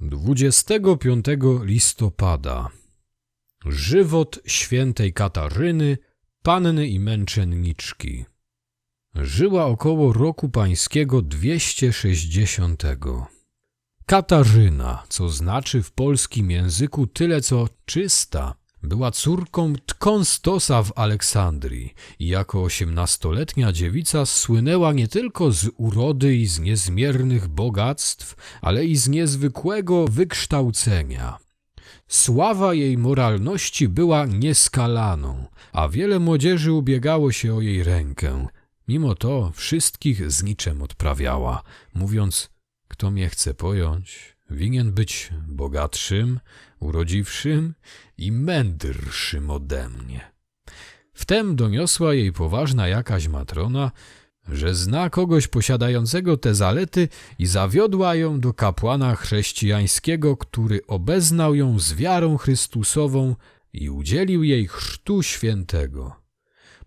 25 listopada Żywot świętej Katarzyny, panny i męczenniczki. Żyła około roku pańskiego 260. Katarzyna, co znaczy w polskim języku tyle co czysta, była córką Tkonstosa w Aleksandrii i jako osiemnastoletnia dziewica słynęła nie tylko z urody i z niezmiernych bogactw, ale i z niezwykłego wykształcenia. Sława jej moralności była nieskalaną, a wiele młodzieży ubiegało się o jej rękę. Mimo to wszystkich z niczem odprawiała, mówiąc, kto mnie chce pojąć, winien być bogatszym, urodziwszym i mędrszym ode mnie. Wtem doniosła jej poważna jakaś matrona, że zna kogoś posiadającego te zalety i zawiodła ją do kapłana chrześcijańskiego, który obeznał ją z wiarą Chrystusową i udzielił jej chrztu świętego.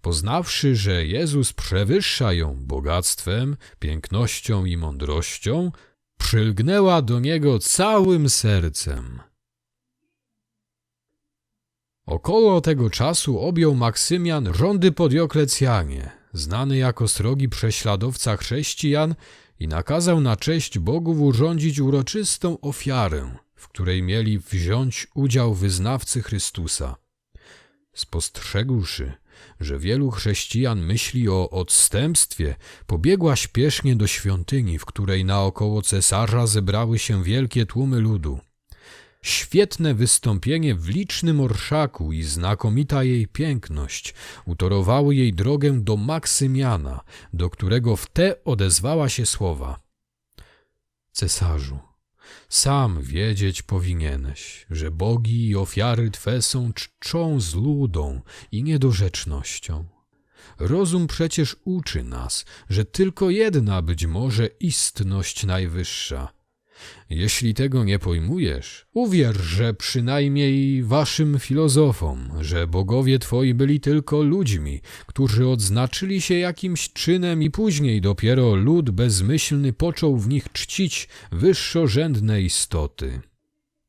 Poznawszy, że Jezus przewyższa ją bogactwem, pięknością i mądrością, przylgnęła do niego całym sercem. Około tego czasu objął Maksymian rządy po Dioklecjanie, znany jako srogi prześladowca chrześcijan i nakazał na cześć bogów urządzić uroczystą ofiarę, w której mieli wziąć udział wyznawcy Chrystusa. Spostrzegłszy, że wielu chrześcijan myśli o odstępstwie, pobiegła śpiesznie do świątyni, w której naokoło cesarza zebrały się wielkie tłumy ludu. Świetne wystąpienie w licznym orszaku i znakomita jej piękność utorowały jej drogę do Maksymiana, do którego w te odezwała się słowa. Cesarzu, sam wiedzieć powinieneś, że bogi i ofiary Twe są czczą z ludą i niedorzecznością. Rozum przecież uczy nas, że tylko jedna być może istność najwyższa – jeśli tego nie pojmujesz, uwierz, że przynajmniej waszym filozofom, że bogowie twoi byli tylko ludźmi, którzy odznaczyli się jakimś czynem i później dopiero lud bezmyślny począł w nich czcić wyższorzędne istoty.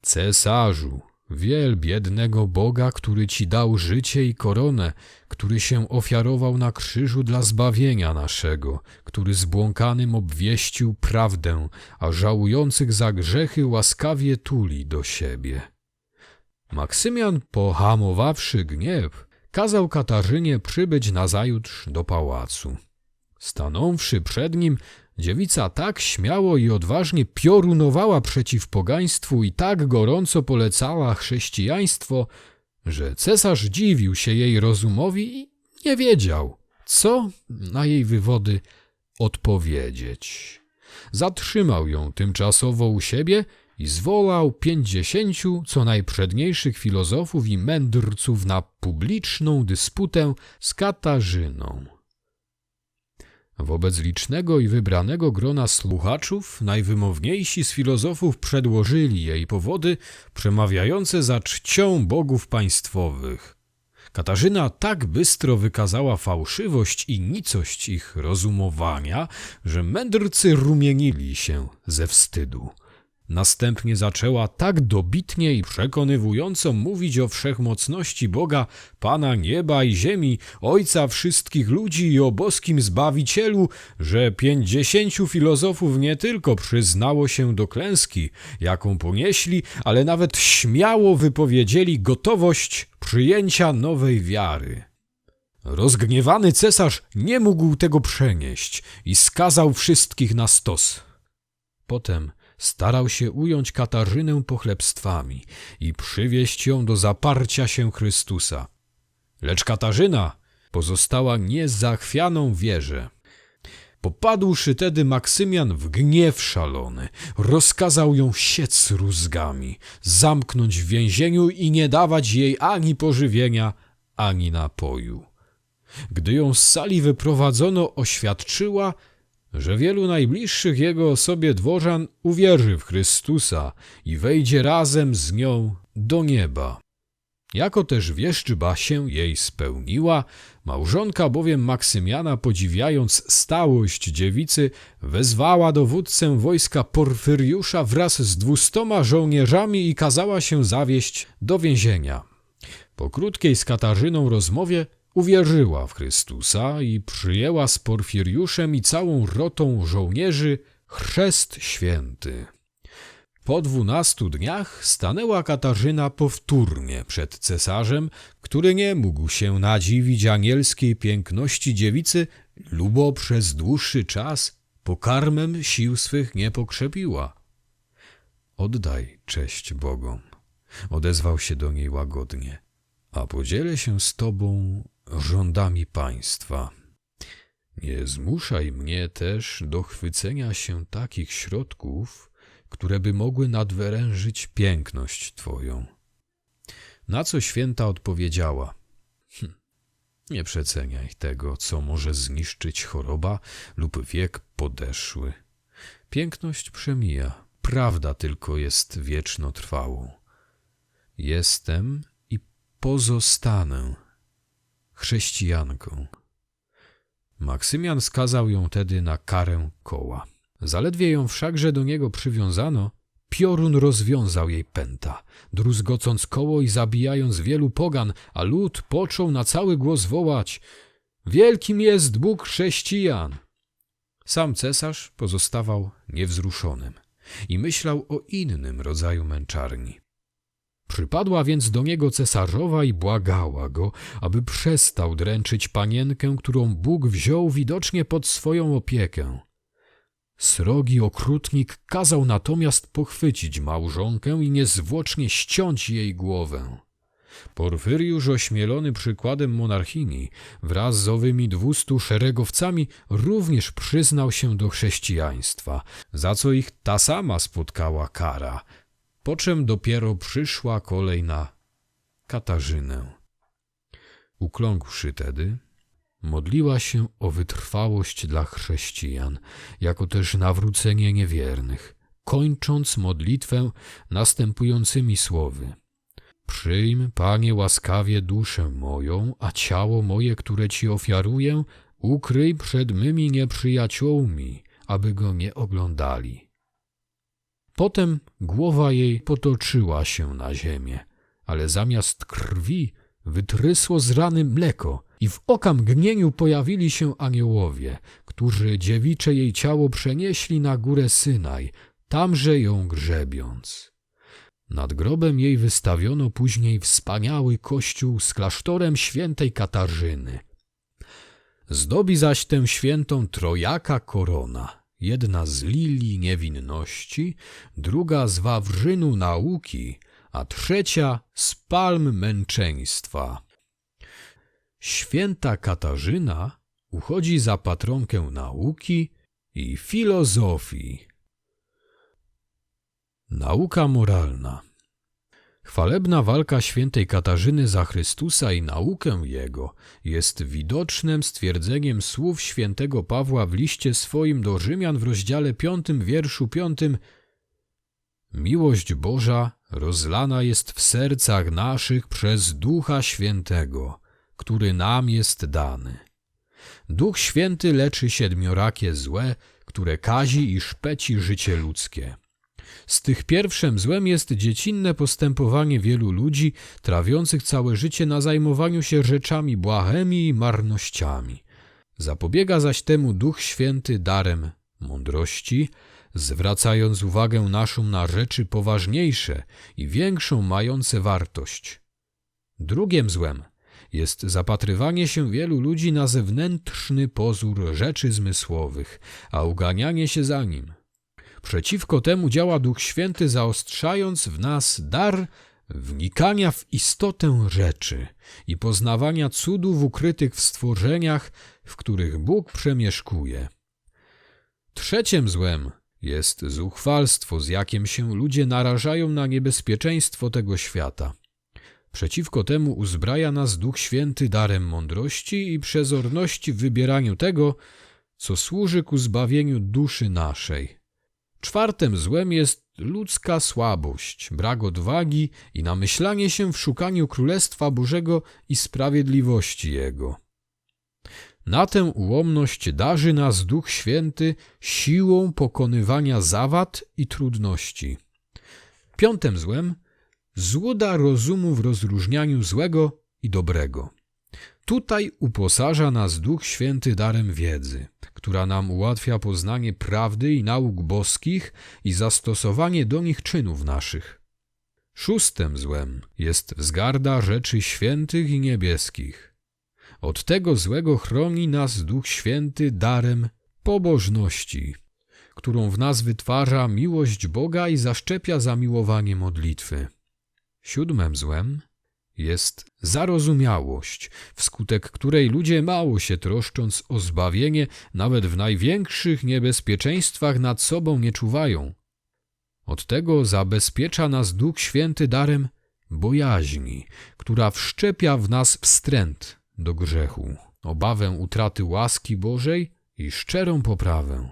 Cesarzu, Wiel biednego Boga, który ci dał życie i koronę, który się ofiarował na krzyżu dla zbawienia naszego, który zbłąkanym obwieścił prawdę, a żałujących za grzechy łaskawie tuli do siebie. Maksymian, pohamowawszy gniew, kazał Katarzynie przybyć nazajutrz do pałacu. Stanąwszy przed nim, Dziewica tak śmiało i odważnie piorunowała przeciw pogaństwu i tak gorąco polecała chrześcijaństwo, że cesarz dziwił się jej rozumowi i nie wiedział, co na jej wywody odpowiedzieć. Zatrzymał ją tymczasowo u siebie i zwołał pięćdziesięciu co najprzedniejszych filozofów i mędrców na publiczną dysputę z Katarzyną. Wobec licznego i wybranego grona słuchaczów najwymowniejsi z filozofów przedłożyli jej powody przemawiające za czcią bogów państwowych. Katarzyna tak bystro wykazała fałszywość i nicość ich rozumowania, że mędrcy rumienili się ze wstydu. Następnie zaczęła tak dobitnie i przekonywująco mówić o wszechmocności Boga, Pana nieba i ziemi, Ojca wszystkich ludzi i o boskim Zbawicielu, że pięćdziesięciu filozofów nie tylko przyznało się do klęski, jaką ponieśli, ale nawet śmiało wypowiedzieli gotowość przyjęcia nowej wiary. Rozgniewany cesarz nie mógł tego przenieść i skazał wszystkich na stos. Potem starał się ująć Katarzynę pochlebstwami i przywieść ją do zaparcia się Chrystusa. Lecz Katarzyna pozostała niezachwianą wierze. Popadłszy tedy Maksymian w gniew szalony, rozkazał ją siec rózgami, zamknąć w więzieniu i nie dawać jej ani pożywienia, ani napoju. Gdy ją z sali wyprowadzono, oświadczyła, że wielu najbliższych jego osobie dworzan uwierzy w Chrystusa i wejdzie razem z nią do nieba. Jako też wieszczba się jej spełniła, Małżonka bowiem Maksymiana, podziwiając stałość dziewicy, wezwała dowódcę wojska Porfyriusza wraz z dwustoma żołnierzami i kazała się zawieść do więzienia. Po krótkiej z Katarzyną rozmowie uwierzyła w Chrystusa i przyjęła z Porfiriuszem i całą rotą żołnierzy chrzest święty. Po dwunastu dniach stanęła Katarzyna powtórnie przed cesarzem, który nie mógł się nadziwić anielskiej piękności dziewicy, lubo przez dłuższy czas pokarmem sił swych nie pokrzepiła. Oddaj cześć Bogom, odezwał się do niej łagodnie, a podzielę się z tobą rządami państwa. Nie zmuszaj mnie też do chwycenia się takich środków, które by mogły nadwyrężyć piękność Twoją. Na co święta odpowiedziała: hm, Nie przeceniaj tego, co może zniszczyć choroba lub wiek podeszły. Piękność przemija, prawda tylko jest wieczno trwałą. Jestem i pozostanę chrześcijanką. Maksymian skazał ją tedy na karę koła. Zaledwie ją wszakże do niego przywiązano, piorun rozwiązał jej pęta, druzgocąc koło i zabijając wielu pogan, a lud począł na cały głos wołać Wielkim jest Bóg chrześcijan! Sam cesarz pozostawał niewzruszonym i myślał o innym rodzaju męczarni. Przypadła więc do niego cesarzowa i błagała go, aby przestał dręczyć panienkę, którą Bóg wziął widocznie pod swoją opiekę. Srogi okrutnik kazał natomiast pochwycić małżonkę i niezwłocznie ściąć jej głowę. Porfyriusz, ośmielony przykładem monarchini, wraz z owymi dwustu szeregowcami, również przyznał się do chrześcijaństwa, za co ich ta sama spotkała kara, po czym dopiero przyszła kolej na Katarzynę. Ukląkłszy tedy, modliła się o wytrwałość dla chrześcijan, jako też nawrócenie niewiernych, kończąc modlitwę następującymi słowy. Przyjm, Panie, łaskawie duszę moją, a ciało moje, które Ci ofiaruję, ukryj przed mymi nieprzyjaciółmi, aby go nie oglądali. Potem głowa jej potoczyła się na ziemię, ale zamiast krwi wytrysło z rany mleko i w okamgnieniu pojawili się aniołowie, którzy dziewicze jej ciało przenieśli na górę Synaj, tamże ją grzebiąc. Nad grobem jej wystawiono później wspaniały kościół z klasztorem świętej Katarzyny. Zdobi zaś tę świętą trojaka korona – jedna z lilii niewinności, druga z wawrzynu nauki, a trzecia z palm męczeństwa. Święta Katarzyna uchodzi za patronkę nauki i filozofii. Nauka moralna Chwalebna walka świętej Katarzyny za Chrystusa i naukę Jego jest widocznym stwierdzeniem słów świętego Pawła w liście swoim do Rzymian w rozdziale piątym wierszu piątym Miłość Boża rozlana jest w sercach naszych przez Ducha Świętego, który nam jest dany. Duch Święty leczy siedmiorakie złe, które kazi i szpeci życie ludzkie. Z tych pierwszym złem jest dziecinne postępowanie wielu ludzi, trawiących całe życie na zajmowaniu się rzeczami błahemi i marnościami. Zapobiega zaś temu Duch Święty darem mądrości, zwracając uwagę naszą na rzeczy poważniejsze i większą mające wartość. Drugim złem jest zapatrywanie się wielu ludzi na zewnętrzny pozór rzeczy zmysłowych, a uganianie się za nim – Przeciwko temu działa Duch Święty, zaostrzając w nas dar wnikania w istotę rzeczy i poznawania cudów ukrytych w stworzeniach, w których Bóg przemieszkuje. Trzecim złem jest zuchwalstwo, z jakim się ludzie narażają na niebezpieczeństwo tego świata. Przeciwko temu uzbraja nas Duch Święty darem mądrości i przezorności w wybieraniu tego, co służy ku zbawieniu duszy naszej. Czwartym złem jest ludzka słabość, brak odwagi i namyślanie się w szukaniu Królestwa Bożego i sprawiedliwości Jego. Na tę ułomność darzy nas Duch Święty siłą pokonywania zawad i trudności. Piątym złem złuda rozumu w rozróżnianiu złego i dobrego. Tutaj uposaża nas Duch Święty darem wiedzy, która nam ułatwia poznanie prawdy i nauk boskich i zastosowanie do nich czynów naszych. Szóstym złem jest wzgarda rzeczy świętych i niebieskich. Od tego złego chroni nas Duch Święty darem pobożności, którą w nas wytwarza miłość Boga i zaszczepia zamiłowanie modlitwy. Siódmym złem jest zarozumiałość, wskutek której ludzie mało się troszcząc o zbawienie, nawet w największych niebezpieczeństwach nad sobą nie czuwają. Od tego zabezpiecza nas Duch Święty darem bojaźni, która wszczepia w nas wstręt do grzechu, obawę utraty łaski Bożej i szczerą poprawę.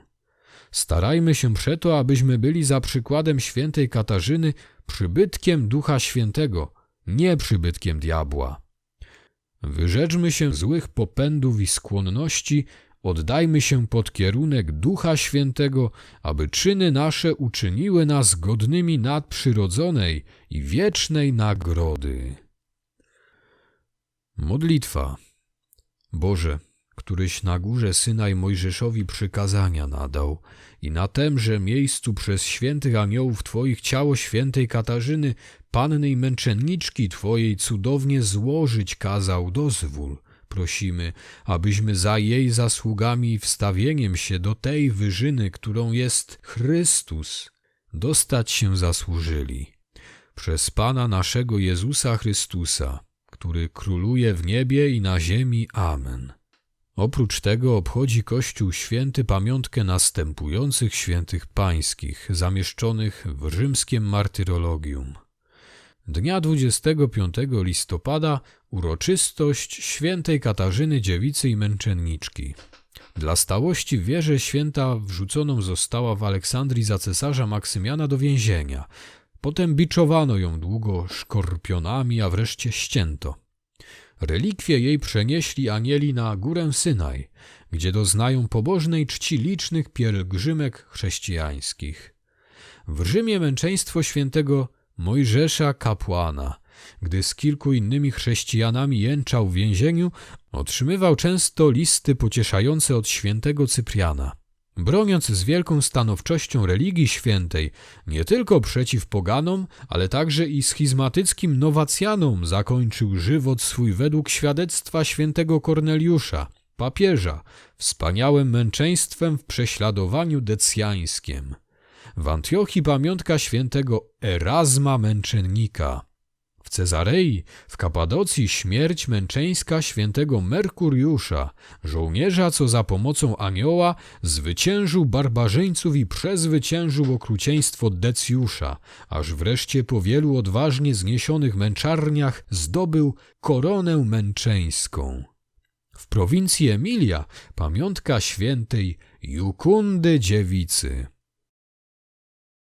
Starajmy się przeto, abyśmy byli za przykładem świętej Katarzyny przybytkiem Ducha Świętego, nie przybytkiem diabła. Wyrzeczmy się złych popędów i skłonności, oddajmy się pod kierunek Ducha Świętego, aby czyny nasze uczyniły nas godnymi nadprzyrodzonej i wiecznej nagrody. Modlitwa Boże, któryś na górze Synaj Mojżeszowi przykazania nadał i na temże miejscu przez świętych aniołów Twoich ciało świętej Katarzyny, panny męczenniczki Twojej cudownie złożyć kazał, dozwól. Prosimy, abyśmy za jej zasługami i wstawieniem się do tej wyżyny, którą jest Chrystus, dostać się zasłużyli. Przez Pana naszego Jezusa Chrystusa, który króluje w niebie i na ziemi. Amen. Oprócz tego obchodzi Kościół Święty pamiątkę następujących świętych pańskich, zamieszczonych w rzymskim martyrologium. Dnia 25 listopada uroczystość świętej Katarzyny Dziewicy i Męczenniczki. Dla stałości w wierze święta wrzuconą została w Aleksandrii za cesarza Maksymiana do więzienia. Potem biczowano ją długo szkorpionami, a wreszcie ścięto. Relikwie jej przenieśli anieli na górę Synaj, gdzie doznają pobożnej czci licznych pielgrzymek chrześcijańskich. W Rzymie męczeństwo świętego Mojżesza kapłana, gdy z kilku innymi chrześcijanami jęczał w więzieniu, otrzymywał często listy pocieszające od świętego Cypriana. Broniąc z wielką stanowczością religii świętej, nie tylko przeciw poganom, ale także i schizmatyckim nowacjanom zakończył żywot swój według świadectwa świętego Korneliusza, papieża, wspaniałym męczeństwem w prześladowaniu decjańskim. W Antiochii pamiątka świętego Erasma Męczennika. W Cezarei, w Kapadocji śmierć męczeńska świętego Merkuriusza, żołnierza, co za pomocą anioła zwyciężył barbarzyńców i przezwyciężył okrucieństwo Decjusza, aż wreszcie po wielu odważnie zniesionych męczarniach zdobył koronę męczeńską. W prowincji Emilia pamiątka świętej Jukundy Dziewicy.